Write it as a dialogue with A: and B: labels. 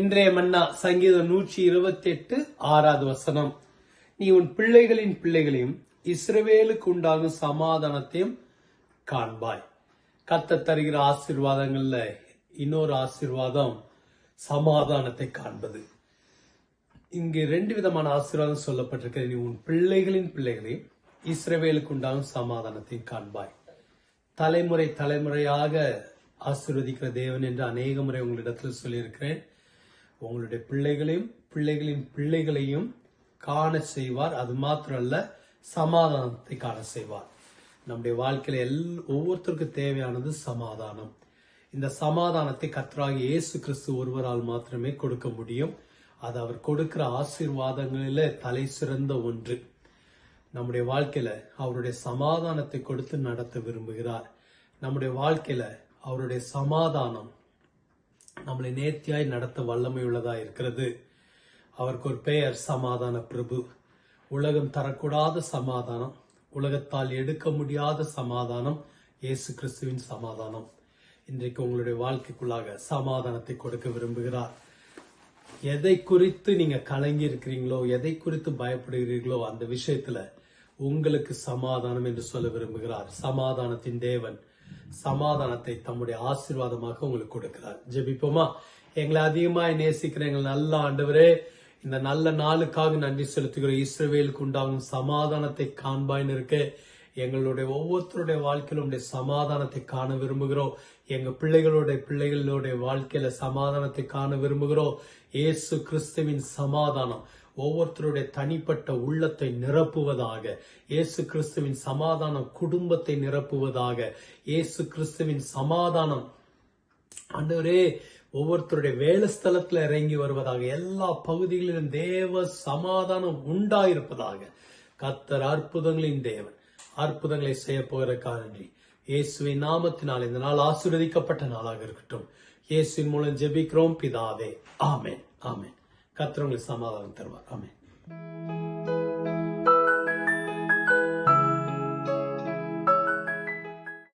A: இன்றைய மன்னா சங்கீதம் நூற்றி இருபத்தி எட்டு ஆறாவது வசனம். நீ உன் பிள்ளைகளின் பிள்ளைகளையும் இஸ்ரவேலுக்கு உண்டாகும் சமாதானத்தையும் காண்பாய். கத்த தருகிற ஆசிர்வாதங்கள்ல இன்னொரு ஆசீர்வாதம் சமாதானத்தை காண்பது. இங்கு ரெண்டு விதமான ஆசீர்வாதம் சொல்லப்பட்டிருக்கிறது. நீ உன் பிள்ளைகளின் பிள்ளைகளையும் இஸ்ரவேலுக்கு உண்டாகும் சமாதானத்தையும் காண்பாய். தலைமுறை தலைமுறையாக ஆசிர்வதிக்கிற தேவன் என்று அநேக முறை உங்களிடத்தில் சொல்லியிருக்கிறேன். உங்களுடைய பிள்ளைகளையும் பிள்ளைகளின் பிள்ளைகளையும் காண செய்வார். அது மாத்திரம் அல்ல சமாதானத்தை காண செய்வார். நம்முடைய வாழ்க்கையில எல் ஒவ்வொருத்தருக்கும் தேவையானது சமாதானம். இந்த சமாதானத்தை கர்த்தராகிய இயேசு கிறிஸ்து ஒருவரால் மாத்திரமே கொடுக்க முடியும். அது அவர் கொடுக்கிற ஆசீர்வாதங்களில தலை சிறந்த ஒன்று. நம்முடைய வாழ்க்கையில அவருடைய சமாதானத்தை கொடுத்து நடத்த விரும்புகிறார். நம்முடைய வாழ்க்கையில அவருடைய சமாதானம் நம்மளை நேர்த்தியாய் நடத்த வல்லமை உள்ளதா இருக்கிறது. அவருக்கு ஒரு பெயர் சமாதான பிரபு. உலகம் தரக்கூடாத சமாதானம். உலகத்தால் எடுக்க முடியாத சமாதானம் இயேசு கிறிஸ்துவின் சமாதானம். இன்றைக்கு உங்களுடைய வாழ்க்கைக்குள்ளாக சமாதானத்தை கொடுக்க விரும்புகிறார். எதை குறித்து நீங்க கலங்கி இருக்கிறீங்களோ எதை குறித்து பயப்படுகிறீர்களோ அந்த விஷயத்துல உங்களுக்கு சமாதானம் என்று சொல்ல விரும்புகிறார். சமாதானத்தின் தேவன் சமாதானத்தை தம்முடைய ஆசீர்வாதமாக உங்களுக்கு கொடுக்கிறார். ஜெபிப்போமா? எங்களை அதிகமாய் நேசிக்கிற எங்கள் நல்ல ஆண்டவரே இந்த நல்ல நாளுக்காக நன்றி செலுத்துகிறோம். இஸ்ரேவேலுக்கு உண்டாகும் சமாதானத்தை காண்பாயின்னு இருக்கு எங்களுடைய ஒவ்வொருத்தருடைய வாழ்க்கையிலும் உடைய சமாதானத்தை காண விரும்புகிறோம். எங்க பிள்ளைகளுடைய பிள்ளைகளுடைய வாழ்க்கையில சமாதானத்தை காண விரும்புகிறோம். இயேசு கிறிஸ்துவின் சமாதானம். ஒவ்வொருத்தருடைய தனிப்பட்ட உள்ளத்தை நிரப்புவதாக இயேசு கிறிஸ்துவின் சமாதானம் குடும்பத்தை நிரப்புவதாக இயேசு கிறிஸ்துவின் சமாதானம். அன்றவரே ஒவ்வொருத்தருடைய வேலை ஸ்தலத்துல இறங்கி வருவதாக எல்லா பகுதிகளிலும் தேவ சமாதானம் உண்டாயிருப்பதாக கத்தர் அற்புதங்களின் தேவன். அற்புதங்களை செய்ய போகிறக்காக இயேசுவின் நாமத்தினால் இந்த நாள் ஆசீர்வதிக்கப்பட்ட நாளாக இருக்கட்டும். இயேசுவின் மூலம் ஜெபிக்கிறோம் பிதாவே. ஆமேன். ஆமேன். Katrong les amado enterba. Amén.